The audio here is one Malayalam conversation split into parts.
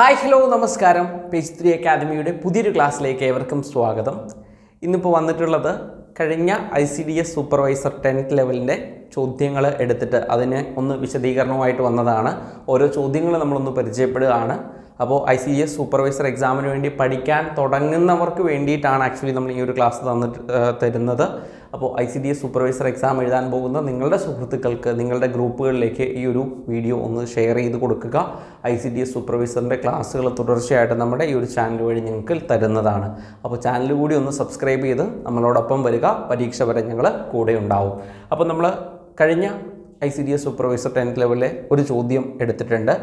ഹായ് ഹലോ നമസ്കാരം. പേജ് ത്രീ അക്കാദമിയുടെ പുതിയൊരു ക്ലാസ്സിലേക്ക് ഏവർക്കും സ്വാഗതം. ഇന്നിപ്പോൾ വന്നിട്ടുള്ളത് കഴിഞ്ഞ I C D S supervisor tenth ലെവലിന്റെ ചോദ്യങ്ങൾ എടുത്തിട്ട് അതിന് ഒന്ന് വിശദീകരണവുമായിട്ട് വന്നതാണ്. ഓരോ ചോദ്യങ്ങൾ നമ്മളൊന്ന് പരിചയപ്പെടുകയാണ്. അപ്പോൾ ഐ സി എസ് സൂപ്പർവൈസർ എക്സാമിന് വേണ്ടി പഠിക്കാൻ തുടങ്ങുന്നവർക്ക് വേണ്ടിയിട്ടാണ് ആക്ച്വലി നമ്മൾ ഈ ഒരു ക്ലാസ് തന്നിട്ട് തരുന്നത്. അപ്പോൾ I C D S supervisor exam എഴുതാൻ പോകുന്ന നിങ്ങളുടെ സുഹൃത്തുക്കൾക്ക് നിങ്ങളുടെ ഗ്രൂപ്പുകളിലേക്ക് ഈ ഒരു വീഡിയോ ഒന്ന് ഷെയർ ചെയ്ത് കൊടുക്കുക. ഐ സി ഡി എസ് സൂപ്പർവൈസറിന്റെ ക്ലാസ്സുകൾ തുടർച്ചയായിട്ട് നമ്മുടെ ഈ ഒരു ചാനൽ വഴി നിങ്ങൾക്ക് തരുന്നതാണ്. അപ്പോൾ ചാനൽ കൂടി ഒന്ന് സബ്സ്ക്രൈബ് ചെയ്ത് നമ്മളോടൊപ്പം വരിക. പരീക്ഷ വരെ ഞങ്ങൾ കൂടെ ഉണ്ടാവും. അപ്പോൾ നമ്മൾ കഴിഞ്ഞ I C D S supervisor tenth ലെവലിലെ ഒരു ചോദ്യം എടുത്തിട്ടുണ്ട്.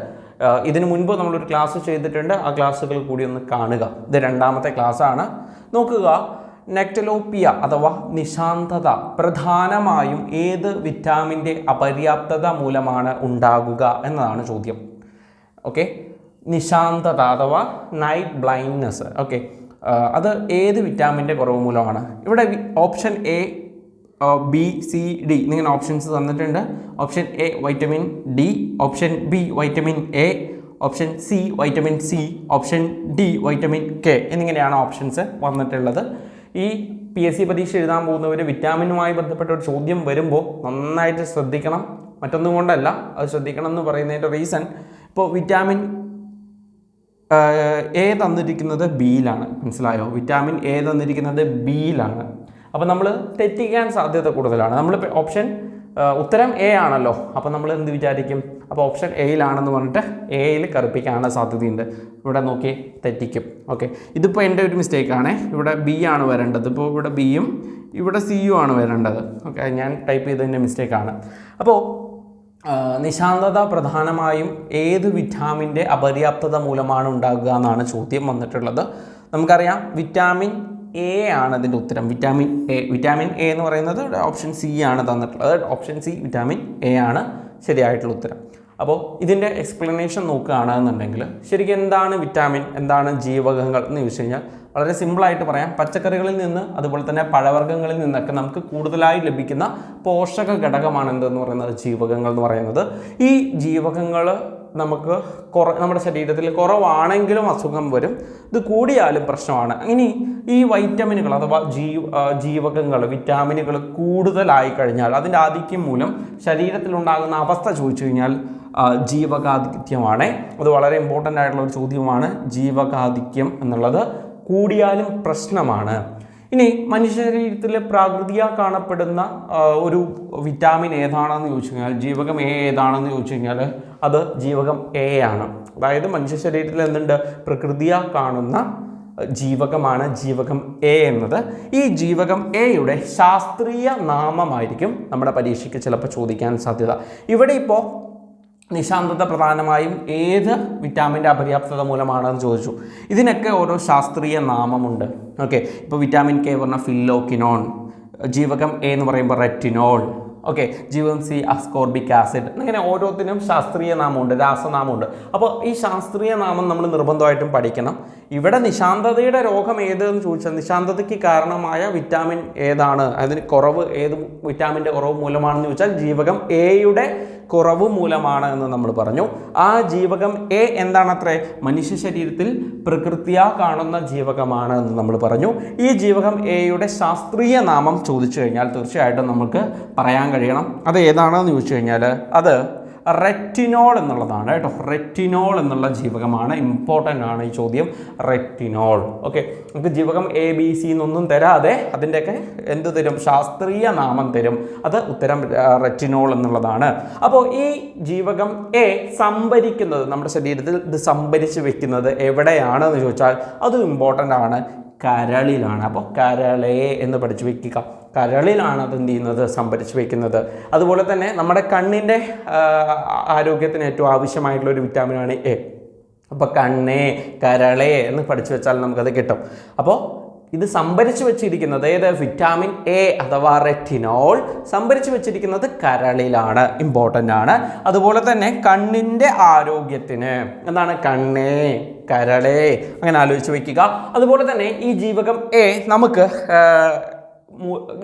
ഇതിനു മുൻപ് നമ്മളൊരു ക്ലാസ് ചെയ്തിട്ടുണ്ട്. ആ ക്ലാസ്സുകൾ കൂടി ഒന്ന് കാണുക. ഇത് രണ്ടാമത്തെ ക്ലാസ്സാണ് നോക്കുക. നെക്റ്റലോപ്പിയ അഥവാ നിശാന്തത പ്രധാനമായും ഏത് വിറ്റാമിന്റെ അപര്യാപ്തത മൂലമാണ് ഉണ്ടാകുക എന്നതാണ് ചോദ്യം. ഓക്കെ നിശാന്തത അഥവാ നൈറ്റ് ബ്ലൈൻഡ്നെസ് ഓക്കെ അത് ഏത് വിറ്റാമിന്റെ കുറവ് മൂലമാണ്? ഇവിടെ option A B C D എന്നിങ്ങനെ ഓപ്ഷൻസ് തന്നിട്ടുണ്ട്. Option A vitamin D option B vitamin A option C vitamin C option D vitamin K എന്നിങ്ങനെയാണ് ഓപ്ഷൻസ് വന്നിട്ടുള്ളത്. ഈ പി എസ് സി പരീക്ഷ എഴുതാൻ പോകുന്നവർ വിറ്റാമിനുമായി ബന്ധപ്പെട്ട ഒരു ചോദ്യം വരുമ്പോൾ നന്നായിട്ട് ശ്രദ്ധിക്കണം. മറ്റൊന്നും കൊണ്ടല്ല അത് ശ്രദ്ധിക്കണം എന്ന് പറയുന്നതിന്റെ റീസൺ ഇപ്പോൾ വിറ്റാമിൻ എ തന്നിരിക്കുന്നത് ബിയിലാണ് മനസ്സിലായോ? വിറ്റാമിൻ എ തന്നിരിക്കുന്നത് ബിയിലാണ് അപ്പോൾ നമ്മൾ തെറ്റിക്കാൻ സാധ്യത കൂടുതലാണ്. നമ്മൾ ഓപ്ഷൻ ഉത്തരം എ ആണല്ലോ. അപ്പോൾ നമ്മൾ എന്ത് വിചാരിക്കും? അപ്പോൾ ഓപ്ഷൻ എയിലാണെന്ന് പറഞ്ഞിട്ട് എയിൽ കറുപ്പിക്കാനുള്ള സാധ്യതയുണ്ട്. ഇവിടെ നോക്കി തെറ്റിക്കും. ഓക്കെ ഇതിപ്പോൾ എന്റെ ഒരു മിസ്റ്റേക്കാണേ ഇവിടെ ബി ആണ് വരേണ്ടത്. ഇപ്പോൾ ഇവിടെ ബിയും ഇവിടെ സിയും ആണ് വരേണ്ടത്. ഓക്കെ ഞാൻ ടൈപ്പ് ചെയ്തതിന്റെ മിസ്റ്റേക്കാണ് അപ്പോൾ നിശാന്തത പ്രധാനമായും ഏത് വിറ്റാമിന്റെ അപര്യാപ്തത മൂലമാണ് ഉണ്ടാകുക എന്നാണ് ചോദ്യം വന്നിട്ടുള്ളത്. നമുക്കറിയാം വിറ്റാമിൻ എ ആണ് അതിന്റെ ഉത്തരം. വിറ്റാമിൻ എ വിറ്റാമിൻ എ എന്ന് പറയുന്നത് ഓപ്ഷൻ സി ആണ് തന്നിട്ടുള്ളത്. ഓപ്ഷൻ സി വിറ്റാമിൻ എ ആണ് ശരിയായിട്ടുള്ള ഉത്തരം. അപ്പോൾ ഇതിന്റെ എക്സ്പ്ലനേഷൻ നോക്കുകയാണെന്നുണ്ടെങ്കിൽ ശരിക്കും എന്താണ് വിറ്റാമിൻ എന്താണ് ജീവകങ്ങൾ എന്ന് ചോദിച്ചു കഴിഞ്ഞാൽ വളരെ സിമ്പിളായിട്ട് പറയാം. പച്ചക്കറികളിൽ നിന്ന് അതുപോലെ തന്നെ പഴവർഗങ്ങളിൽ നിന്നൊക്കെ നമുക്ക് കൂടുതലായി ലഭിക്കുന്ന പോഷക ഘടകമാണ് എന്തെന്ന് പറയുന്നത്? ജീവകങ്ങൾ എന്ന് പറയുന്നത്. ഈ ജീവകങ്ങൾ നമുക്ക് കുറ നമ്മുടെ ശരീരത്തിൽ കുറവാണെങ്കിലും അസുഖം വരും. ഇത് കൂടിയാലും പ്രശ്നമാണ്. ഇനി ഈ വൈറ്റമിനുകൾ അഥവാ ജീവ ജീവകങ്ങൾ വിറ്റാമിനുകൾ കൂടുതലായി കഴിഞ്ഞാൽ അതിന്റെ ആധിക്യം മൂലം ശരീരത്തിലുണ്ടാകുന്ന അവസ്ഥ ചോദിച്ചു കഴിഞ്ഞാൽ ജീവകാധിക്യമാണ്. അത് വളരെ ഇമ്പോർട്ടന്റ് ആയിട്ടുള്ള ഒരു ചോദ്യമാണ് ജീവകാധിക്യം എന്നുള്ളത് കൂടിയാലും പ്രശ്നമാണ്. ഇനി മനുഷ്യ പ്രാകൃതിയ കാണപ്പെടുന്ന ഒരു വിറ്റാമിൻ ഏതാണെന്ന് ചോദിച്ചു കഴിഞ്ഞാൽ ജീവകം എ ഏതാണെന്ന് ചോദിച്ചു കഴിഞ്ഞാൽ അത് ജീവകം എ ആണ്. അതായത് മനുഷ്യ ശരീരത്തിൽ എന്തുണ്ട്? പ്രകൃതിയ കാണുന്ന ജീവകമാണ് ജീവകം എ എന്നത്. ഈ ജീവകം എയുടെ ശാസ്ത്രീയ നാമമായിരിക്കും നമ്മുടെ പരീക്ഷയ്ക്ക് ചിലപ്പോൾ ചോദിക്കാൻ സാധ്യത. ഇവിടെ ഇപ്പോൾ നിശാന്തത പ്രധാനമായും ഏത് വിറ്റാമിന്റെ അപര്യാപ്തത മൂലമാണെന്ന് ചോദിച്ചു. ഇതിനൊക്കെ ഓരോ ശാസ്ത്രീയ നാമമുണ്ട്. ഓക്കെ ഇപ്പോൾ വിറ്റാമിൻ കെ പറഞ്ഞ ഫില്ലോക്കിനോൺ ജീവകം എ എന്ന് പറയുമ്പോൾ റെറ്റിനോൾ ഓക്കെ ജീവകം സി അസ്കോർബിക് ആസിഡ് അങ്ങനെ ഓരോത്തിനും ശാസ്ത്രീയ നാമമുണ്ട് രാസനാമമുണ്ട്. അപ്പോൾ ഈ ശാസ്ത്രീയ നാമം നമ്മൾ നിർബന്ധമായിട്ടും പഠിക്കണം. ഇവിടെ നിശാന്തതയുടെ രോഗം ഏതെന്ന് ചോദിച്ചാൽ നിശാന്തതയ്ക്ക് കാരണമായ വിറ്റാമിൻ ഏതാണ്? അതിന് കുറവ് ഏത് വിറ്റാമിന്റെ കുറവ് മൂലമാണെന്ന് ചോദിച്ചാൽ ജീവകം എയുടെ കുറവ് മൂലമാണ് എന്ന് നമ്മൾ പറഞ്ഞു. ആ ജീവകം എ എന്താണത്രേ? മനുഷ്യ ശരീരത്തിൽ പ്രകൃതിയാ കാണുന്ന ജീവകമാണ് എന്ന് നമ്മൾ പറഞ്ഞു. ഈ ജീവകം എയുടെ ശാസ്ത്രീയ നാമം ചോദിച്ചു കഴിഞ്ഞാൽ തീർച്ചയായിട്ടും നമുക്ക് പറയാൻ കഴിയണം. അത് ഏതാണെന്ന് ചോദിച്ചു കഴിഞ്ഞാൽ അത് റെറ്റിനോൾ എന്നുള്ളതാണ് കേട്ടോ. റെറ്റിനോൾ എന്നുള്ള ജീവകമാണ്. ഇമ്പോർട്ടന്റ് ആണ് ഈ ചോദ്യം. റെറ്റിനോൾ. ഓക്കെ നമുക്ക് ജീവകം എ ബി സി എന്നൊന്നും തരാതെ അതിന്റെയൊക്കെ എന്ത് തരും? ശാസ്ത്രീയ നാമം തരും. അത് ഉത്തരം റെറ്റിനോൾ എന്നുള്ളതാണ്. അപ്പോൾ ഈ ജീവകം എ സംഭരിക്കുന്നത് നമ്മുടെ ശരീരത്തിൽ ഇത് സംഭരിച്ച് വെക്കുന്നത് എവിടെയാണെന്ന് ചോദിച്ചാൽ അതും ഇമ്പോർട്ടന്റ് ആണ്. കരളിലാണ്. അപ്പോൾ കരളേ എന്ന് പഠിച്ചു വയ്ക്കുക കരളിലാണ് അത് എന്ത് ചെയ്യുന്നത്? സംഭരിച്ചു വയ്ക്കുന്നത് അതുപോലെ തന്നെ നമ്മുടെ കണ്ണിന്റെ ആരോഗ്യത്തിന് ഏറ്റവും ആവശ്യമായിട്ടുള്ള ഒരു വിറ്റാമിനാണ് എ. അപ്പോൾ കണ്ണേ കരളേ എന്ന് പഠിച്ചു വെച്ചാൽ നമുക്കത് കിട്ടും. അപ്പോൾ ഇത് സംഭരിച്ചു വെച്ചിരിക്കുന്നത് ഏത്? വിറ്റാമിൻ എ അഥവാ റെറ്റിനോൾ സംഭരിച്ചു വെച്ചിരിക്കുന്നത് കരളിലാണ് ഇമ്പോർട്ടന്റ് ആണ്. അതുപോലെ തന്നെ കണ്ണിന്റെ ആരോഗ്യത്തിന്. എന്താണ്? കണ്ണേ കരളേ. അങ്ങനെ ആലോചിച്ച് വയ്ക്കുക അതുപോലെ തന്നെ ഈ ജീവകം എ നമുക്ക്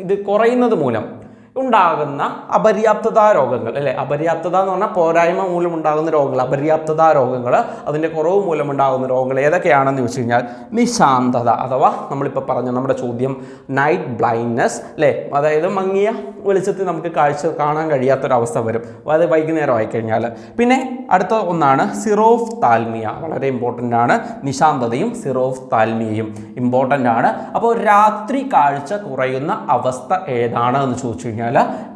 ഇത് കുറയുന്നത് മൂലം ഉണ്ടാകുന്ന അപര്യാപ്തത രോഗങ്ങൾ അല്ലെ? അപര്യാപ്തത എന്ന് പറഞ്ഞാൽ പോരായ്മ മൂലം ഉണ്ടാകുന്ന രോഗങ്ങൾ അപര്യാപ്തത രോഗങ്ങൾ അതിന്റെ കുറവ് മൂലം ഉണ്ടാകുന്ന രോഗങ്ങൾ ഏതൊക്കെയാണെന്ന് ചോദിച്ചു കഴിഞ്ഞാൽ നിശാന്തത അഥവാ നമ്മളിപ്പോൾ പറഞ്ഞ നമ്മുടെ ചോദ്യം നൈറ്റ് ബ്ലൈൻഡ്നെസ് അല്ലേ? അതായത് മങ്ങിയ വെളിച്ചത്തിൽ നമുക്ക് കാഴ്ച കാണാൻ കഴിയാത്തൊരവസ്ഥ വരും. അത് വൈകുന്നേരം ആയിക്കഴിഞ്ഞാൽ പിന്നെ അടുത്ത ഒന്നാണ് സിറോഫ് താൽമിയ വളരെ ഇമ്പോർട്ടന്റ് ആണ്. നിശാന്തതയും സിറോഫ് താൽമിയയും ഇമ്പോർട്ടന്റ് ആണ്. അപ്പോൾ രാത്രി കാഴ്ച കുറയുന്ന അവസ്ഥ ഏതാണ് എന്ന് ചോദിച്ചു കഴിഞ്ഞാൽ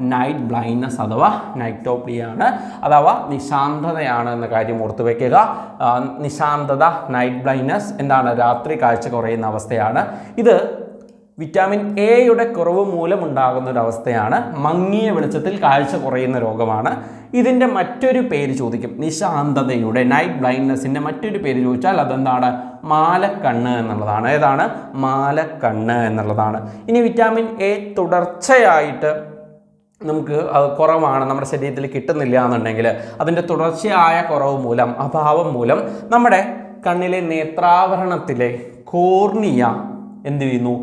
നൈറ്റ് ബ്ലൈൻഡ്നെസ് അഥവാ നൈറ്റോപ്ലിയ ആണ് അഥവാ നിശാന്തതയാണ് എന്ന കാര്യം ഓർത്തു വെക്കുക. ആ, നിശാന്തത നൈറ്റ് ബ്ലൈൻഡ്നെസ് എന്താണ്? രാത്രി കാഴ്ച കുറയുന്ന അവസ്ഥയാണ്. ഇത് വിറ്റാമിൻ എയുടെ കുറവ് മൂലം ഉണ്ടാകുന്ന ഒരു അവസ്ഥയാണ്. മങ്ങിയ വെളിച്ചത്തിൽ കാഴ്ച കുറയുന്ന രോഗമാണ്. ഇതിന്റെ മറ്റൊരു പേര് ചോദിക്കും. നിശാന്തതയുടെ നൈറ്റ് ബ്ലൈൻഡ്നെസ്സിന്റെ മറ്റൊരു പേര് ചോദിച്ചാൽ അതെന്താണ്? മാലക്കണ്ണ് എന്നുള്ളതാണ്. ഏതാണ്? മാലക്കണ്ണ് എന്നുള്ളതാണ്. ഇനി വിറ്റാമിൻ എ തുടർച്ചയായിട്ട് നമുക്ക് കുറവാണ് നമ്മുടെ ശരീരത്തിൽ കിട്ടുന്നില്ല എന്നുണ്ടെങ്കിൽ അതിന്റെ തുടർച്ചയായ കുറവ് മൂലം അഭാവം മൂലം നമ്മുടെ കണ്ണിലെ നേത്രാവരണത്തിലെ കോർണിയ എന്ത് ചെയ്യുന്നു?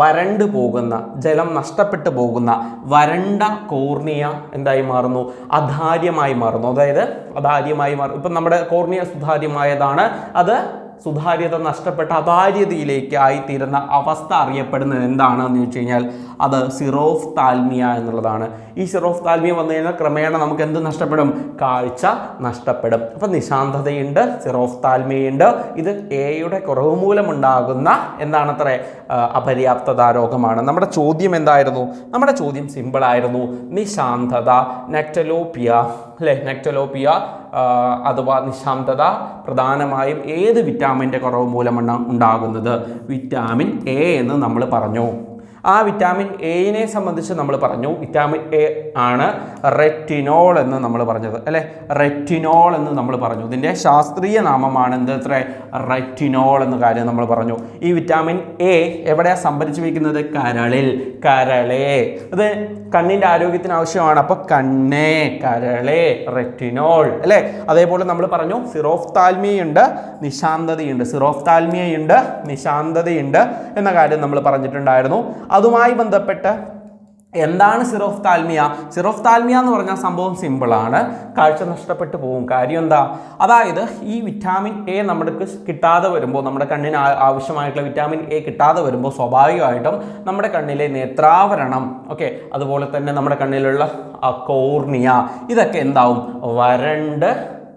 വരണ്ടു പോകുന്ന ജലം നഷ്ടപ്പെട്ടു പോകുന്ന വരണ്ട കോർണിയ എന്തായി മാറുന്നു? അധാര്യമായി മാറുന്നു. അതായത് അധാര്യമായി മാറും ഇപ്പം നമ്മുടെ കോർണിയ സുധാര്യമായതാണ് അത് സുതാര്യത നഷ്ടപ്പെട്ട അതാര്യതയിലേക്ക് ആയിത്തീരുന്ന അവസ്ഥ അറിയപ്പെടുന്നത് എന്താണെന്ന് ചോദിച്ചു കഴിഞ്ഞാൽ അത് സിറോഫ് താൽമിയ എന്നുള്ളതാണ്. ഈ സിറോഫ് താൽമിയ വന്നു കഴിഞ്ഞാൽ ക്രമേണ നമുക്ക് എന്ത് നഷ്ടപ്പെടും? കാഴ്ച നഷ്ടപ്പെടും. അപ്പം നിശാന്തതയുണ്ട് സിറോഫ് താൽമിയുണ്ട് ഇത് എയുടെ കുറവ് മൂലമുണ്ടാകുന്ന എന്താണത്ര അപര്യാപ്തത രോഗമാണ്. നമ്മുടെ ചോദ്യം എന്തായിരുന്നു? നമ്മുടെ ചോദ്യം സിമ്പിളായിരുന്നു നിശാന്തത നെക്ടലോപ്പിയ അല്ലേ? നെക്ടലോപ്പിയ ആ, അഥവാ നിശാന്തത പ്രധാനമായും ഏത് വിറ്റാമിന്റെ കുറവ് മൂലമാണ് ഉണ്ടാകുന്നത്? വിറ്റാമിൻ എ എന്ന് നമ്മൾ പറഞ്ഞു. ആ വിറ്റാമിൻ എയിനെ സംബന്ധിച്ച് നമ്മൾ പറഞ്ഞു. വിറ്റാമിൻ എ ആണ് റെറ്റിനോൾ എന്ന് നമ്മൾ പറഞ്ഞത് അല്ലേ? റെറ്റിനോൾ എന്ന് നമ്മൾ പറഞ്ഞു. ഇതിന്റെ ശാസ്ത്രീയ നാമമാണ് എന്ത് അത്ര? റെറ്റിനോൾ എന്ന കാര്യം നമ്മൾ പറഞ്ഞു. ഈ വിറ്റാമിൻ എ എവിടെയാണ് സംഭരിച്ചു വയ്ക്കുന്നത് കരളിൽ. കരളേ. അത് കണ്ണിന്റെ ആരോഗ്യത്തിന് ആവശ്യമാണ്. അപ്പോൾ കണ്ണേ കരളേ റെറ്റിനോൾ അല്ലേ? അതേപോലെ നമ്മൾ പറഞ്ഞു സിറോഫ് താൽമിയുണ്ട് നിശാന്തതയുണ്ട്. സിറോഫ് താൽമിയയുണ്ട് നിശാന്തതയുണ്ട് എന്ന കാര്യം നമ്മൾ പറഞ്ഞിട്ടുണ്ടായിരുന്നു. അതുമായി ബന്ധപ്പെട്ട് എന്താണ് സിറോഫ് താൽമിയ സിറോഫ് താൽമിയ എന്ന് പറഞ്ഞാൽ സംഭവം സിമ്പിളാണ് കാഴ്ച നഷ്ടപ്പെട്ടു പോകും കാര്യം എന്താ? അതായത് ഈ വിറ്റാമിൻ എ നമുക്ക് കിട്ടാതെ വരുമ്പോൾ നമ്മുടെ കണ്ണിന് ആവശ്യമായിട്ടുള്ള വിറ്റാമിൻ എ കിട്ടാതെ വരുമ്പോൾ സ്വാഭാവികമായിട്ടും നമ്മുടെ കണ്ണിലെ നേത്രാവരണം ഓക്കെ അതുപോലെ തന്നെ നമ്മുടെ കണ്ണിലുള്ള കോർണിയ ഇതൊക്കെ എന്താവും? വരണ്ട്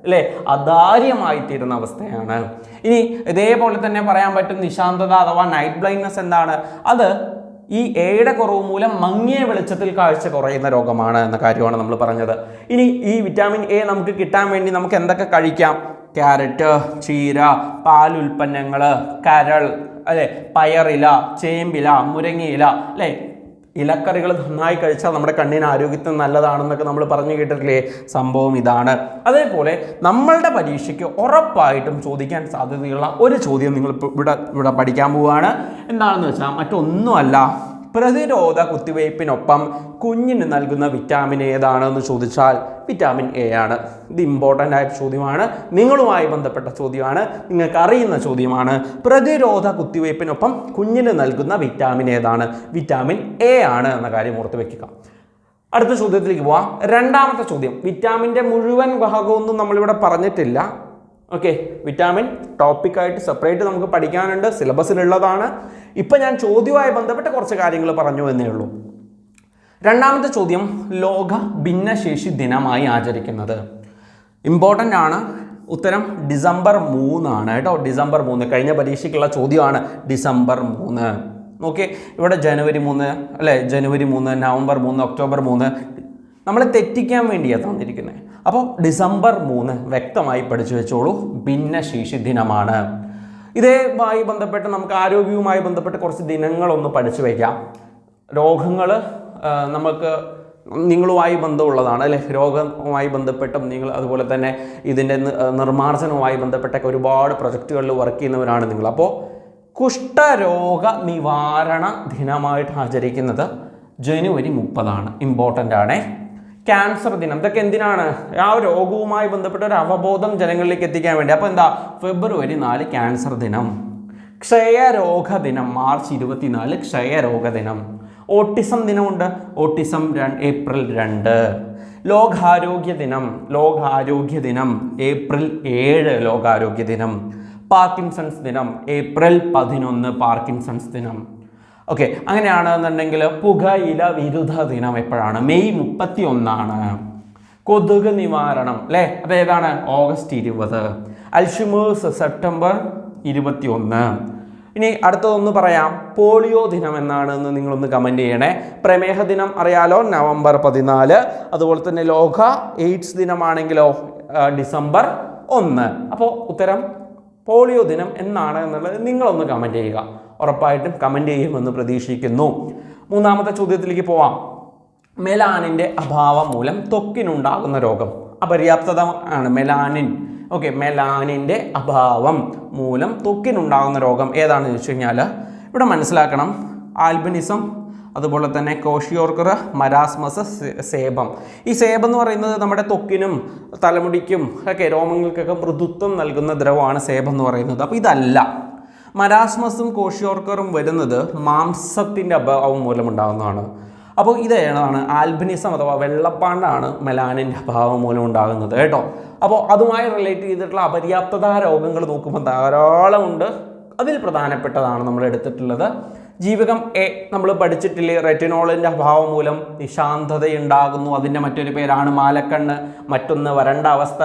അല്ലേ അധാര്യമായി തീരുന്ന അവസ്ഥയാണ്. ഇനി ഇതേപോലെ തന്നെ പറയാൻ പറ്റും നിശാന്തത അഥവാ നൈറ്റ് ബ്ലൈൻഡ്നെസ് എന്താണ്? അത് ഈ എയുടെ കുറവ് മൂലം മങ്ങിയ വെളിച്ചത്തിൽ കാഴ്ച കുറയുന്ന രോഗമാണ് എന്ന കാര്യമാണ് നമ്മൾ പറഞ്ഞത്. ഇനി ഈ വിറ്റാമിൻ എ നമുക്ക് കിട്ടാൻ വേണ്ടി നമുക്ക് എന്തൊക്കെ കഴിക്കാം? ക്യാരറ്റ് ചീര പാൽ ഉൽപ്പന്നങ്ങൾ കരൾ അല്ലെ പയറില ചേമ്പില മുരങ്ങയില അല്ലേ? ഇലക്കറികൾ നന്നായി കഴിച്ചാൽ നമ്മുടെ കണ്ണിന് ആരോഗ്യത്തിന് നല്ലതാണെന്നൊക്കെ നമ്മൾ പറഞ്ഞു കേട്ടിട്ടില്ലേ? സംഭവം ഇതാണ്. അതേപോലെ നമ്മളുടെ പരീക്ഷയ്ക്ക് ഉറപ്പായിട്ടും ചോദിക്കാൻ സാധ്യതയുള്ള ഒരു ചോദ്യം നിങ്ങൾ ഇവിടെ ഇവിടെ പഠിക്കാൻ പോവുകയാണ്. എന്താണെന്ന് വെച്ചാൽ മറ്റൊന്നുമല്ല. പ്രതിരോധ കുത്തിവയ്പ്പിനൊപ്പം കുഞ്ഞിന് നൽകുന്ന വിറ്റാമിൻ ഏതാണെന്ന് ചോദിച്ചാൽ വിറ്റാമിൻ എ ആണ്. ഇത് ഇമ്പോർട്ടന്റ് ആയ ചോദ്യമാണ്. നിങ്ങളുമായി ബന്ധപ്പെട്ട ചോദ്യമാണ്. നിങ്ങൾക്ക് അറിയുന്ന ചോദ്യമാണ്. പ്രതിരോധ കുത്തിവയ്പ്പിനൊപ്പം കുഞ്ഞിന് നൽകുന്ന വിറ്റാമിൻ ഏതാണ്? വിറ്റാമിൻ എ ആണ് എന്ന കാര്യം ഓർത്ത് വെക്കുക. അടുത്ത ചോദ്യത്തിലേക്ക് പോവാം. രണ്ടാമത്തെ ചോദ്യം. വിറ്റാമിന്റെ മുഴുവൻ ഭാഗമൊന്നും നമ്മളിവിടെ പറഞ്ഞിട്ടില്ല. ഓക്കെ വിറ്റാമിൻ ടോപ്പിക്കായിട്ട് സെപ്പറേറ്റ് നമുക്ക് പഠിക്കാനുണ്ട്. സിലബസിലുള്ളതാണ് ഇപ്പം ഞാൻ ചോദ്യവുമായി ബന്ധപ്പെട്ട കുറച്ച് കാര്യങ്ങൾ പറഞ്ഞു എന്നേ ഉള്ളൂ. രണ്ടാമത്തെ ചോദ്യം ലോക ഭിന്നശേഷി ദിനമായി ആചരിക്കുന്നത്. ഇമ്പോർട്ടന്റ് ആണ്. ഉത്തരം ഡിസംബർ മൂന്നാണ് കേട്ടോ. ഡിസംബർ മൂന്ന്. കഴിഞ്ഞ പരീക്ഷയ്ക്കുള്ള ചോദ്യമാണ് ഡിസംബർ മൂന്ന്. ഓക്കെ ഇവിടെ ജനുവരി മൂന്ന് അല്ലേ? ജനുവരി മൂന്ന് നവംബർ മൂന്ന് ഒക്ടോബർ മൂന്ന്. നമ്മളെ തെറ്റിക്കാൻ വേണ്ടിയാണ് തന്നിരിക്കുന്നത് അപ്പോൾ ഡിസംബർ മൂന്ന് വ്യക്തമായി പഠിച്ചു വെച്ചോളൂ. ഭിന്നശേഷി ദിനമാണ്. ഇതേമായി ബന്ധപ്പെട്ട് നമുക്ക് ആരോഗ്യവുമായി ബന്ധപ്പെട്ട് കുറച്ച് ദിനങ്ങളൊന്ന് പഠിച്ചു വയ്ക്കാം രോഗങ്ങൾ നമുക്ക് നിങ്ങളുമായി ബന്ധമുള്ളതാണ് അല്ലെ? രോഗവുമായി ബന്ധപ്പെട്ടും നിങ്ങൾ അതുപോലെ തന്നെ ഇതിന്റെ നിർമ്മാർജനവുമായി ബന്ധപ്പെട്ടൊക്കെ ഒരുപാട് പ്രൊജക്റ്റുകളിൽ വർക്ക് ചെയ്യുന്നവരാണ് നിങ്ങൾ. അപ്പോൾ കുഷ്ഠരോഗ നിവാരണ ദിനമായിട്ട് ആചരിക്കുന്നത് ജനുവരി മുപ്പതാണ്. ഇമ്പോർട്ടന്റ് ആണേ. ക്യാൻസർ ദിനം. ഇതൊക്കെ എന്തിനാണ്? ആ രോഗവുമായി ബന്ധപ്പെട്ട ഒരു അവബോധം ജനങ്ങളിലേക്ക് എത്തിക്കാൻ വേണ്ടി. അപ്പോൾ എന്താ? ഫെബ്രുവരി നാല് ക്യാൻസർ ദിനം. ക്ഷയരോഗ ദിനം. മാർച്ച് ഇരുപത്തിനാല് ക്ഷയരോഗ ദിനം. ഓട്ടിസം ദിനമുണ്ട്. ഓട്ടിസം ര- ഏപ്രിൽ രണ്ട്. ലോകാരോഗ്യ ദിനം. ലോകാരോഗ്യ ദിനം. ഏപ്രിൽ ഏഴ് ലോകാരോഗ്യ ദിനം. പാർക്കിൻസൺസ് ദിനം. ഏപ്രിൽ പതിനൊന്ന് പാർക്കിൻസൺസ് ദിനം. ഓക്കെ അങ്ങനെയാണെന്നുണ്ടെങ്കിൽ പുകയില വിരുദ്ധ ദിനം എപ്പോഴാണ്? മെയ് മുപ്പത്തി ഒന്നാണ് കൊതുക് നിവാരണം അല്ലേ ഏതാണ്? ഓഗസ്റ്റ് ഇരുപത്. അൽഷിമേഴ്സ് സെപ്റ്റംബർ ഇരുപത്തി ഒന്ന് ഇനി അടുത്തതൊന്ന് പറയാം. പോളിയോ ദിനം എന്നാണ് എന്ന് നിങ്ങളൊന്ന് കമന്റ് ചെയ്യണേ. പ്രമേഹ ദിനം അറിയാലോ നവംബർ പതിനാല്. അതുപോലെ തന്നെ ലോക എയ്ഡ്സ് ദിനമാണെങ്കിലോ ഡിസംബർ ഒന്ന്. അപ്പോൾ ഉത്തരം പോളിയോ ദിനം എന്നാണ് എന്നുള്ളത് നിങ്ങളൊന്ന് കമന്റ് ചെയ്യുക. ഉറപ്പായിട്ടും കമന്റ് ചെയ്യുമെന്ന് പ്രതീക്ഷിക്കുന്നു. മൂന്നാമത്തെ ചോദ്യത്തിലേക്ക് പോവാം. മെലാനിന്റെ അഭാവം മൂലം ത്വക്കിനുണ്ടാകുന്ന രോഗം. അപര്യാപ്തത ആണ് മെലാനിൻ. ഓക്കെ മെലാനിന്റെ അഭാവം മൂലം ത്വക്കിനുണ്ടാകുന്ന രോഗം ഏതാണെന്ന് ചോദിച്ചു കഴിഞ്ഞാൽ ഇവിടെ മനസ്സിലാക്കണം. ആൽബനിസം അതുപോലെ തന്നെ കോഷിയോർക്കർ മരാസ്മസ് സേബം. ഈ സേബം എന്ന് പറയുന്നത് നമ്മുടെ തൊക്കിനും തലമുടിക്കും ഒക്കെ രോമങ്ങൾക്കൊക്കെ മൃദുത്വം നൽകുന്ന ദ്രവമാണ് സേബം എന്ന് പറയുന്നത്. അപ്പോൾ ഇതല്ല. മരാസ്മസും കോഷിയോർക്കറും വരുന്നത് മാംസത്തിന്റെ അഭാവം മൂലമുണ്ടാകുന്നതാണ്. അപ്പോൾ ഇത് ഏതാണ് ആൽബിനിസം അഥവാ വെള്ളപ്പാണ്ടാണ് മെലാനിന്റെ അഭാവം മൂലം ഉണ്ടാകുന്നത് കേട്ടോ. അപ്പോൾ അതുമായി റിലേറ്റ് ചെയ്തിട്ടുള്ള അപര്യാപ്തത രോഗങ്ങൾ നോക്കുമ്പോൾ ധാരാളമുണ്ട്. അതിൽ പ്രധാനപ്പെട്ടതാണ് നമ്മൾ എടുത്തിട്ടുള്ളത്. ജീവകം എ നമ്മൾ പഠിച്ചിട്ടില്ലേ? റെറ്റിനോളിന്റെ അഭാവം മൂലം നിശാന്തതയുണ്ടാകുന്നു. അതിന്റെ മറ്റൊരു പേരാണ് മാലക്കണ്ണ്. മറ്റൊന്ന് വരണ്ട അവസ്ഥ.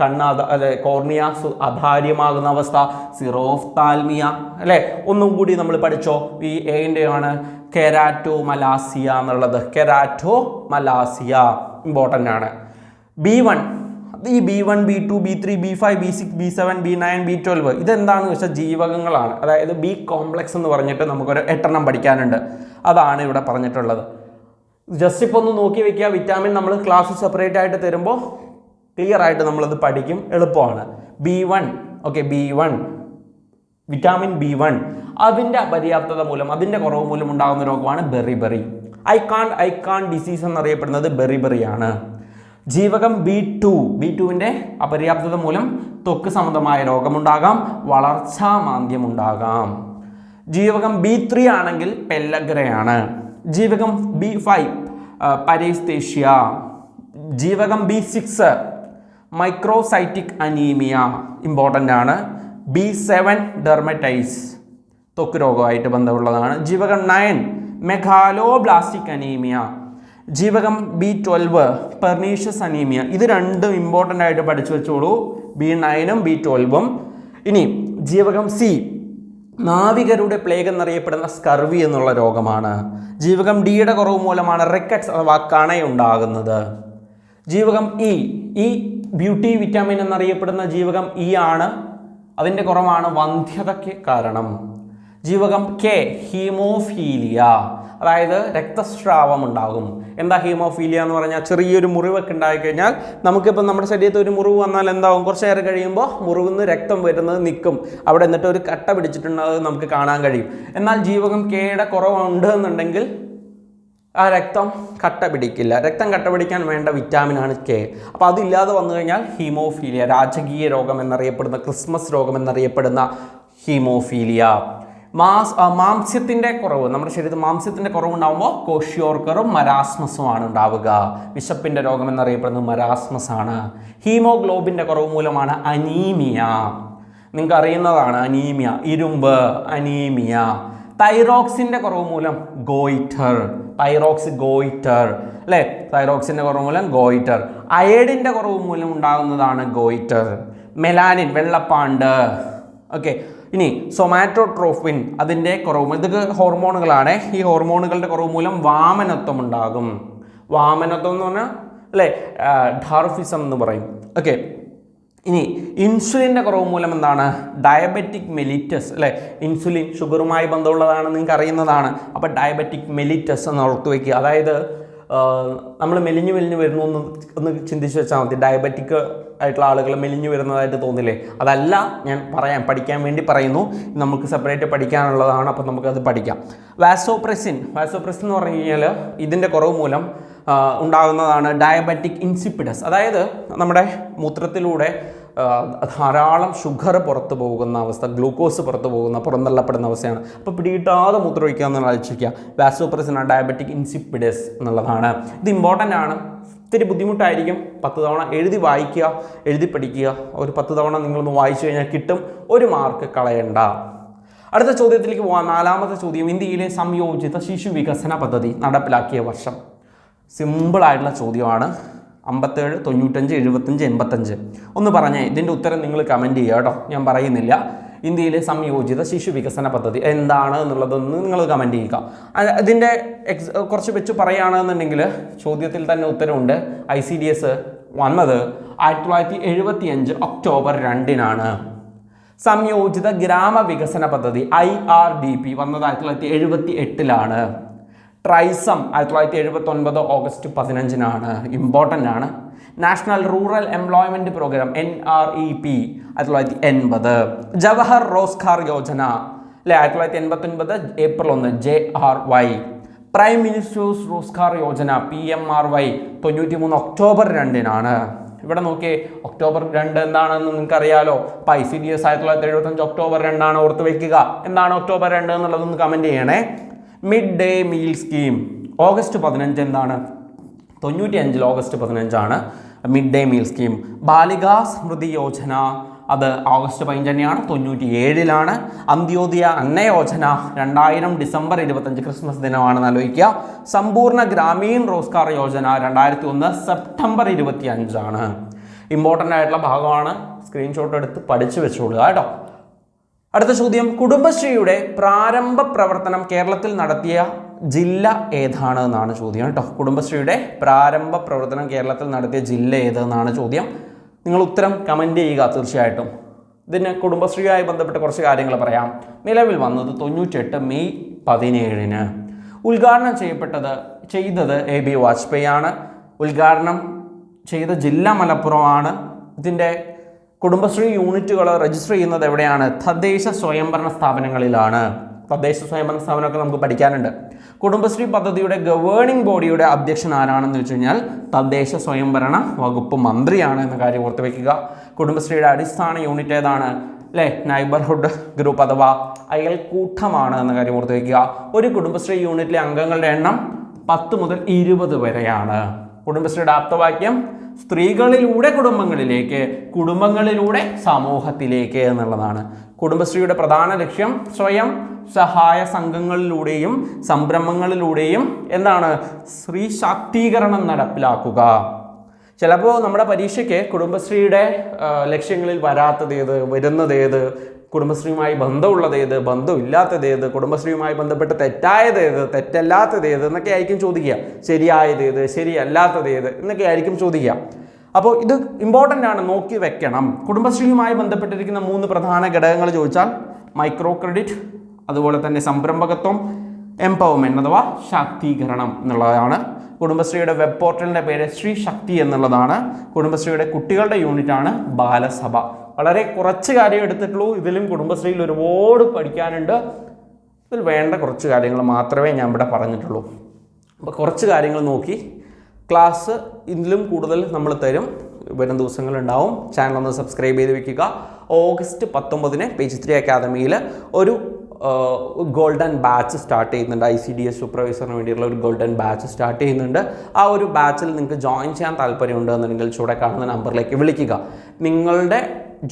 കണ്ണ് അതെ കോർണിയ സു അധാര്യമാകുന്ന അവസ്ഥ. സിറോഫ്താൽമിയ അല്ലേ? ഒന്നും കൂടി നമ്മൾ പഠിച്ചോ? ഈ എന്റെ ആണ്. കെരാറ്റോ മലാസിയ എന്നുള്ളത്. കെരാറ്റോ മലാസിയ ഇമ്പോർട്ടന്റ് ആണ്. ബി വൺ ഈ B one B two B three B five B six B seven B nine B twelve ഇതെന്താണെന്ന് വെച്ചാൽ ജീവകങ്ങളാണ്. അതായത് ബി കോംപ്ലക്സ് എന്ന് പറഞ്ഞിട്ട് നമുക്കൊരു എട്ടെണ്ണം പഠിക്കാനുണ്ട്. അതാണ് ഇവിടെ പറഞ്ഞിട്ടുള്ളത്. ജസ്റ്റ് ഇപ്പോൾ ഒന്ന് നോക്കി വെക്കുക. വിറ്റാമിൻ നമ്മൾ ക്ലാസ് സെപ്പറേറ്റ് ആയിട്ട് തരുമ്പോൾ ക്ലിയർ ആയിട്ട് നമ്മളത് പഠിക്കും എളുപ്പമാണ്. B one okay B one vitamin B one അതിന്റെ അപര്യാപ്തത മൂലം അതിന്റെ കുറവ് മൂലം ഉണ്ടാകുന്ന രോഗമാണ് beri beri I can't I can't disease എന്നറിയപ്പെടുന്നത് ബെറിബെറിയാണ് ജീവകം ബി ടു ബി ടുവിന്റെ അപര്യാപ്തത മൂലം ത്വക്ക് സംബന്ധമായ രോഗമുണ്ടാകാം വളർച്ചാ മാന്ദ്യമുണ്ടാകാം. ജീവകം ബി ത്രീ ആണെങ്കിൽ പെല്ലഗ്രയാണ്. ജീവകം ബി ഫൈവ് പരേസ്തേഷ്യ. ജീവകം B six microcytic anaemia important ആണ്. ബി സെവൻ ഡെർമറ്റൈസ് ത്വക്ക് രോഗമായിട്ട് ബന്ധമുള്ളതാണ്. ജീവകം നയൻ മെഗാലോബ്ലാസ്റ്റിക് അനീമിയ ജീവകം ബി ട്വൽവ് പെർണീഷ്യസ് അനീമിയ ഇത് രണ്ടും ഇമ്പോർട്ടന്റ് ആയിട്ട് പഠിച്ചു വെച്ചോളൂ. ബി നയനും ബി ട്വൽവും ഇനി ജീവകം സി നാവികരുടെ പ്ലേഗ് എന്നറിയപ്പെടുന്ന സ്കർവി എന്നുള്ള രോഗമാണ്. ജീവകം ഡിയുടെ കുറവ് മൂലമാണ് റിക്കറ്റ്സ് അഥവാ കണയുണ്ടാകുന്നത്. ജീവകം ഇ ഈ ബ്യൂട്ടി വിറ്റാമിൻ എന്നറിയപ്പെടുന്ന ജീവകം ഇ ആണ്. അതിന്റെ കുറവാണ് വന്ധ്യതയ്ക്ക് കാരണം. ജീവകം കെ ഹീമോഫീലിയ അതായത് രക്തസ്രാവം ഉണ്ടാകും എന്താ ഹീമോഫീലിയ എന്ന് പറഞ്ഞാൽ ചെറിയൊരു മുറിവൊക്കെ ഉണ്ടായിക്കഴിഞ്ഞാൽ നമുക്കിപ്പോൾ നമ്മുടെ ശരീരത്തിൽ ഒരു മുറിവ് വന്നാൽ എന്താവും? കുറച്ച് നേരം കഴിയുമ്പോൾ മുറിവിൽ നിന്ന് രക്തം വരുന്നത് നിൽക്കും. അവിടെ എന്നിട്ട് ഒരു കട്ട പിടിച്ചിട്ടുണ്ടത് നമുക്ക് കാണാൻ കഴിയും. എന്നാൽ ജീവകം കെയുടെ കുറവുണ്ട് എന്നുണ്ടെങ്കിൽ ആ രക്തം കട്ട പിടിക്കില്ല. രക്തം കട്ട പിടിക്കാൻ വേണ്ട വിറ്റാമിനാണ് കെ അപ്പോൾ അതില്ലാതെ വന്നു കഴിഞ്ഞാൽ ഹീമോഫീലിയ രാജകീയ രോഗം എന്നറിയപ്പെടുന്ന ക്രിസ്മസ് രോഗം എന്നറിയപ്പെടുന്ന ഹീമോഫീലിയ മാസ് മാംസ്യത്തിന്റെ കുറവ് നമ്മുടെ ശരീരത്തിൽ മാംസ്യത്തിന്റെ കുറവുണ്ടാകുമ്പോൾ കോഷ്യോർക്കറും മരാസ്മസുമാണ് ഉണ്ടാവുക. വിശപ്പിന്റെ രോഗം എന്നറിയപ്പെടുന്നത് മരാസ്മസ് ആണ് ഹീമോഗ്ലോബിന്റെ കുറവ് മൂലമാണ് അനീമിയ. നിങ്ങൾക്ക് അറിയുന്നതാണ് അനീമിയ ഇരുമ്പ് അനീമിയ. തൈറോക്സിന്റെ കുറവ് മൂലം ഗോയിറ്റർ തൈറോക്സ് ഗോയിറ്റർ അല്ലേ? തൈറോക്സിന്റെ കുറവ് മൂലം ഗോയിറ്റർ. അയഡിന്റെ കുറവ് മൂലം ഉണ്ടാകുന്നതാണ് ഗോയിറ്റർ. മെലാനിൻ വെള്ളപ്പാണ്ട്. ഓക്കെ. ഇനി സൊമാറ്റോട്രോഫിൻ അതിന്റെ കുറവ് ഇതൊക്കെ ഹോർമോണുകളാണ്. ഈ ഹോർമോണുകളുടെ കുറവ് മൂലം വാമനത്വം ഉണ്ടാകും. വാമനത്വം എന്ന് പറഞ്ഞാൽ അല്ലേ? ഡാർഫിസം എന്ന് പറയും. ഓക്കെ. ഇനി ഇൻസുലിന്റെ കുറവ് മൂലം എന്താണ്? ഡയബറ്റിക് മെലിറ്റസ് അല്ലേ? ഇൻസുലിൻ ഷുഗറുമായി ബന്ധമുള്ളതാണ് നിങ്ങൾക്ക് അറിയുന്നതാണ്. അപ്പോൾ ഡയബറ്റിക് മെലിറ്റസ് എന്ന് ഓർത്ത് വയ്ക്കുക. അതായത് നമ്മൾ മെലിഞ്ഞു മെലിഞ്ഞു വരുന്നു എന്ന് ഒന്ന് ചിന്തിച്ച് വെച്ചാൽ മതി. ഡയബറ്റിക് ആയിട്ടുള്ള ആളുകൾ മെലിഞ്ഞു വരുന്നതായിട്ട് തോന്നില്ലേ? അതല്ല ഞാൻ പറയാൻ പഠിക്കാൻ വേണ്ടി പറയുന്നു. നമുക്ക് സെപ്പറേറ്റ് പഠിക്കാനുള്ളതാണ്. അപ്പോൾ നമുക്കത് പഠിക്കാം. വാസോപ്രസിൻ വാസോപ്രസിൻ എന്ന് പറഞ്ഞു കഴിഞ്ഞാൽ ഇതിന്റെ കുറവ് മൂലം ഉണ്ടാകുന്നതാണ് ഡയബറ്റിക് ഇൻസിപ്പിഡസ് അതായത് നമ്മുടെ മൂത്രത്തിലൂടെ ധാരാളം ഷുഗർ പുറത്തു പോകുന്ന അവസ്ഥ ഗ്ലൂക്കോസ് പുറത്തു പോകുന്ന പുറന്തള്ളപ്പെടുന്ന അവസ്ഥയാണ്. അപ്പോൾ പിടികിട്ടാതെ മൂത്രമൊഴിക്കുക എന്നുള്ള ആലോചിക്കുക വാസോപ്രസിന ഡയബറ്റിക് ഇൻസിപ്പിഡസ് എന്നുള്ളതാണ്. ഇത് ഇമ്പോർട്ടന്റ് ആണ്. ഇത്തിരി ബുദ്ധിമുട്ടായിരിക്കും. പത്ത് തവണ എഴുതി വായിക്കുക എഴുതി പഠിക്കുക. ഒരു പത്ത് തവണ നിങ്ങളൊന്ന് വായിച്ചു കഴിഞ്ഞാൽ കിട്ടും. ഒരു മാർക്ക് കളയണ്ട. അടുത്ത ചോദ്യത്തിലേക്ക് പോകാം നാലാമത്തെ ചോദ്യം. ഇന്ത്യയിലെ സംയോജിത ശിശു വികസന പദ്ധതി നടപ്പിലാക്കിയ വർഷം. സിമ്പിളായിട്ടുള്ള ചോദ്യമാണ്. അമ്പത്തേഴ് തൊണ്ണൂറ്റഞ്ച് എഴുപത്തഞ്ച് എൺപത്തഞ്ച്. ഒന്ന് പറഞ്ഞേ ഇതിന്റെ ഉത്തരം നിങ്ങൾ കമന്റ് ചെയ്യുക കേട്ടോ. ഞാൻ പറയുന്നില്ല. ഇന്ത്യയിലെ സംയോജിത ശിശു വികസന പദ്ധതി എന്താണ് എന്നുള്ളതൊന്ന് നിങ്ങൾ കമന്റ് ചെയ്യുക. അതിന്റെ എക്സ് കുറച്ച് വെച്ച് പറയുകയാണെന്നുണ്ടെങ്കിൽ ചോദ്യത്തിൽ തന്നെ ഉത്തരമുണ്ട്. ഐ സി ഡി എസ് വന്നത് ആയിരത്തി തൊള്ളായിരത്തി എഴുപത്തി അഞ്ച് ഒക്ടോബർ രണ്ടിനാണ്. സംയോജിത ഗ്രാമവികസന പദ്ധതി ഐ ആർ ഡി പി വന്നത് ആയിരത്തി തൊള്ളായിരത്തി എഴുപത്തി എട്ടിലാണ് ട്രൈസം ആയിരത്തി തൊള്ളായിരത്തി എഴുപത്തി ഒൻപത് ഓഗസ്റ്റ് പതിനഞ്ചിനാണ് ഇമ്പോർട്ടന്റ് ആണ്. National rural employment programme N R E P ആയിരത്തി തൊള്ളായിരത്തി എൺപത്. ജവഹർ റോസ്കാർ യോജന അല്ലെ? ആയിരത്തി തൊള്ളായിരത്തി എൺപത്തി ഒൻപത് ഏപ്രിൽ ഒന്ന് J R Y prime minister's Rozgar Yojana P M R Y തൊണ്ണൂറ്റി മൂന്ന് ഒക്ടോബർ രണ്ടിനാണ്. ഇവിടെ നോക്കിയേ ഒക്ടോബർ രണ്ട് എന്താണെന്ന് നിങ്ങൾക്ക് അറിയാലോ അപ്പോൾ ഐ സി ഡി എസ് ആയിരത്തി തൊള്ളായിരത്തി എഴുപത്തഞ്ച് ഒക്ടോബർ രണ്ടാണ് ഓർത്ത് വെക്കുക. എന്താണ് ഒക്ടോബർ രണ്ട് എന്നുള്ളതൊന്ന് കമന്റ് ചെയ്യണേ. Mid day meal scheme. August പതിനഞ്ച് എന്താണ്? തൊണ്ണൂറ്റി അഞ്ചിൽ August പതിനഞ്ചാണ് mid day meal scheme. Balika Smriti Yojana അത് ഓഗസ്റ്റ് പതിനഞ്ച് തന്നെയാണ് തൊണ്ണൂറ്റി ഏഴിലാണ് അന്ത്യോദയ അന്നയോജന രണ്ടായിരം ഡിസംബർ ഇരുപത്തഞ്ച് ക്രിസ്മസ് ദിനമാണെന്ന് ആലോചിക്കുക. സമ്പൂർണ ഗ്രാമീൺ റോസ്കാർ യോജന രണ്ടായിരത്തി ഒന്ന് സെപ്റ്റംബർ ഇരുപത്തി അഞ്ചാണ് ഇമ്പോർട്ടന്റ് ആയിട്ടുള്ള ഭാഗമാണ്. സ്ക്രീൻഷോട്ട് എടുത്ത് പഠിച്ചു വെച്ചോളുക കേട്ടോ. അടുത്ത ചോദ്യം. കുടുംബശ്രീയുടെ പ്രാരംഭ പ്രവർത്തനം കേരളത്തിൽ നടത്തിയ ജില്ല ഏതാണ് എന്നാണ് ചോദ്യം കേട്ടോ. കുടുംബശ്രീയുടെ പ്രാരംഭ പ്രവർത്തനം കേരളത്തിൽ നടത്തിയ ജില്ല ഏതെന്നാണ് ചോദ്യം. നിങ്ങൾ ഉത്തരം കമന്റ് ചെയ്യുക തീർച്ചയായിട്ടും. ഇതിന് കുടുംബശ്രീയുമായി ബന്ധപ്പെട്ട കുറച്ച് കാര്യങ്ങൾ പറയാം. നിലവിൽ വന്നത് തൊണ്ണൂറ്റെട്ട് മെയ് പതിനേഴിന്. ഉദ്ഘാടനം ചെയ്യപ്പെട്ടത് ചെയ്തത് എ ബി വാജ്പേയി ആണ് ഉദ്ഘാടനം ചെയ്ത ജില്ല മലപ്പുറമാണ്. ഇതിന്റെ കുടുംബശ്രീ യൂണിറ്റുകൾ രജിസ്റ്റർ ചെയ്യുന്നത് എവിടെയാണ്? തദ്ദേശ സ്വയംഭരണ സ്ഥാപനങ്ങളിലാണ്. തദ്ദേശ സ്വയംഭരണ സ്ഥാപനമൊക്കെ നമുക്ക് പഠിക്കാനുണ്ട്. കുടുംബശ്രീ പദ്ധതിയുടെ ഗവേണിംഗ് ബോഡിയുടെ അധ്യക്ഷൻ ആരാണെന്ന് വെച്ച് കഴിഞ്ഞാൽ തദ്ദേശ സ്വയംഭരണ വകുപ്പ് മന്ത്രിയാണ് എന്ന കാര്യം ഓർത്ത് കുടുംബശ്രീയുടെ അടിസ്ഥാന യൂണിറ്റ് ഏതാണ്? അല്ലേ നൈബർഹുഡ് ഗ്രൂപ്പ് അഥവാ അയൽക്കൂട്ടമാണ് എന്ന കാര്യം ഓർത്ത് ഒരു കുടുംബശ്രീ യൂണിറ്റിലെ അംഗങ്ങളുടെ എണ്ണം പത്ത് മുതൽ ഇരുപത് വരെയാണ്. കുടുംബശ്രീയുടെ ആപ്തവാക്യം സ്ത്രീകളിലൂടെ കുടുംബങ്ങളിലേക്ക് കുടുംബങ്ങളിലൂടെ സമൂഹത്തിലേക്ക് എന്നുള്ളതാണ്. കുടുംബശ്രീയുടെ പ്രധാന ലക്ഷ്യം സ്വയം സഹായ സംഘങ്ങളിലൂടെയും സംരംഭങ്ങളിലൂടെയും എന്താണ്? സ്ത്രീ ശാക്തീകരണം നടപ്പിലാക്കുക. ചിലപ്പോൾ നമ്മുടെ പരീക്ഷയ്ക്ക് കുടുംബശ്രീയുടെ ലക്ഷ്യങ്ങളിൽ വരാത്തത് ഏത് വരുന്നത് ഏത് കുടുംബശ്രീയുമായി ബന്ധമുള്ളത് ഏത്? ബന്ധമില്ലാത്തത് ഏത്? കുടുംബശ്രീയുമായി ബന്ധപ്പെട്ട് തെറ്റായത് ഏത്? തെറ്റല്ലാത്തത് ഏത്? എന്നൊക്കെ ആയിരിക്കും ചോദിക്കുക. ശരിയായത് ഏത്? ശരിയല്ലാത്തത് ഏത്? എന്നൊക്കെ ആയിരിക്കും ചോദിക്കുക. അപ്പോൾ ഇത് ഇമ്പോർട്ടന്റ് ആണ്. നോക്കി വെക്കണം. കുടുംബശ്രീയുമായി ബന്ധപ്പെട്ടിരിക്കുന്ന മൂന്ന് പ്രധാന ഘടകങ്ങൾ ചോദിച്ചാൽ മൈക്രോ ക്രെഡിറ്റ് അതുപോലെ തന്നെ സംരംഭകത്വം എംപവർമെന്റ് അഥവാ ശാക്തീകരണം എന്നുള്ളതാണ്. കുടുംബശ്രീയുടെ വെബ് പോർട്ടലിന്റെ പേര് ശ്രീ ശക്തി എന്നുള്ളതാണ്. കുടുംബശ്രീയുടെ കുട്ടികളുടെ യൂണിറ്റാണ് ബാലസഭ. വളരെ കുറച്ച് കാര്യം എടുത്തിട്ടുള്ളൂ. ഇതിലും കുടുംബശ്രീയിൽ ഒരുപാട് പഠിക്കാനുണ്ട്. ഇതിൽ വേണ്ട കുറച്ച് കാര്യങ്ങൾ മാത്രമേ ഞാൻ ഇവിടെ പറഞ്ഞിട്ടുള്ളൂ. അപ്പോൾ കുറച്ച് കാര്യങ്ങൾ നോക്കി. ക്ലാസ് ഇതിലും കൂടുതൽ നമ്മൾ തരും. വരും ദിവസങ്ങളുണ്ടാവും ചാനൽ ഒന്ന് സബ്സ്ക്രൈബ് ചെയ്ത് വെക്കുക. ഓഗസ്റ്റ് പത്തൊമ്പതിന് പേജ് ത്രീ അക്കാദമിയിൽ ഒരു ഗോൾഡൻ ബാച്ച് സ്റ്റാർട്ട് ചെയ്യുന്നുണ്ട്. ഐ സി ഡി എസ് സൂപ്പർവൈസറിന് വേണ്ടിയുള്ള ഒരു ഗോൾഡൻ ബാച്ച് സ്റ്റാർട്ട് ചെയ്യുന്നുണ്ട്. ആ ഒരു ബാച്ചിൽ നിങ്ങൾക്ക് ജോയിൻ ചെയ്യാൻ താല്പര്യമുണ്ട് എന്നുണ്ടെങ്കിൽ ചൂടെ കാണുന്ന നമ്പറിലേക്ക് വിളിക്കുക. നിങ്ങളുടെ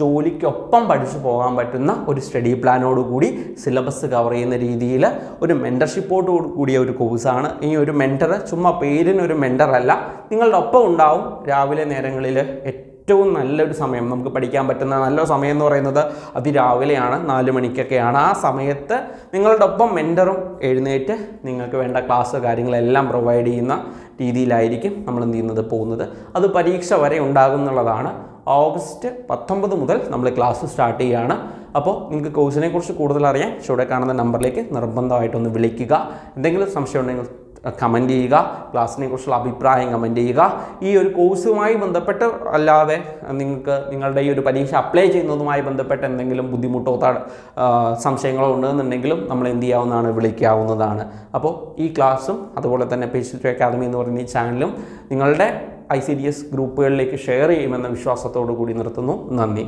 ജോലിക്കൊപ്പം പഠിച്ചു പോകാൻ പറ്റുന്ന ഒരു സ്റ്റഡി പ്ലാനോട് കൂടി സിലബസ് കവർ ചെയ്യുന്ന രീതിയിൽ ഒരു മെന്റർഷിപ്പോട് കൂടിയ ഒരു കോഴ്സാണ് ഈ ഒരു മെന്റർ ചുമ്മാ പേരിനൊരു അല്ല. നിങ്ങളുടെ ഒപ്പം ഉണ്ടാവും രാവിലെ നേരങ്ങളിൽ ഏറ്റവും നല്ലൊരു സമയം നമുക്ക് പഠിക്കാൻ പറ്റുന്ന നല്ല സമയം എന്ന് പറയുന്നത് അതിരാവിലെയാണ് നാല് മണിക്കൊക്കെയാണ്. ആ സമയത്ത് നിങ്ങളുടെ ഒപ്പം മെന്ററും എഴുന്നേറ്റ് നിങ്ങൾക്ക് വേണ്ട ക്ലാസ് കാര്യങ്ങളെല്ലാം പ്രൊവൈഡ് ചെയ്യുന്ന രീതിയിലായിരിക്കും നമ്മൾ എന്ത് ചെയ്യുന്നത് പോകുന്നത്. അത് പരീക്ഷ വരെ ഉണ്ടാകും എന്നുള്ളതാണ്. ഓഗസ്റ്റ് പത്തൊമ്പത് മുതൽ നമ്മൾ ക്ലാസ് സ്റ്റാർട്ട് ചെയ്യുകയാണ് അപ്പോൾ നിങ്ങൾക്ക് കോഴ്സിനെക്കുറിച്ച് കൂടുതൽ അറിയാൻ ചുവടെ കാണുന്ന നമ്പറിലേക്ക് നിർബന്ധമായിട്ടൊന്ന് വിളിക്കുക. എന്തെങ്കിലും സംശയം ഉണ്ടെങ്കിൽ കമന്റ് ചെയ്യുക ക്ലാസ്സിനെ കുറിച്ചുള്ള അഭിപ്രായം കമന്റ് ചെയ്യുക. ഈ ഒരു കോഴ്സുമായി ബന്ധപ്പെട്ട് അല്ലാതെ നിങ്ങൾക്ക് നിങ്ങളുടെ ഈ ഒരു പരീക്ഷ അപ്ലൈ ചെയ്യുന്നതുമായി ബന്ധപ്പെട്ട് എന്തെങ്കിലും ബുദ്ധിമുട്ടോ സംശയങ്ങളോ ഉണ്ടെന്നുണ്ടെങ്കിലും നമ്മൾ എന്ത് ചെയ്യാവുന്നതാണ് വിളിക്കാവുന്നതാണ്. അപ്പോൾ ഈ ക്ലാസ്സും അതുപോലെ തന്നെ പേജ് അക്കാദമി എന്ന് പറയുന്ന ഈ ചാനലും നിങ്ങളുടെ ഐ സി ഡി എസ് ഗ്രൂപ്പുകളിലേക്ക് ഷെയർ ചെയ്യുമെന്ന വിശ്വാസത്തോടു കൂടി നിർത്തുന്നു. നന്ദി.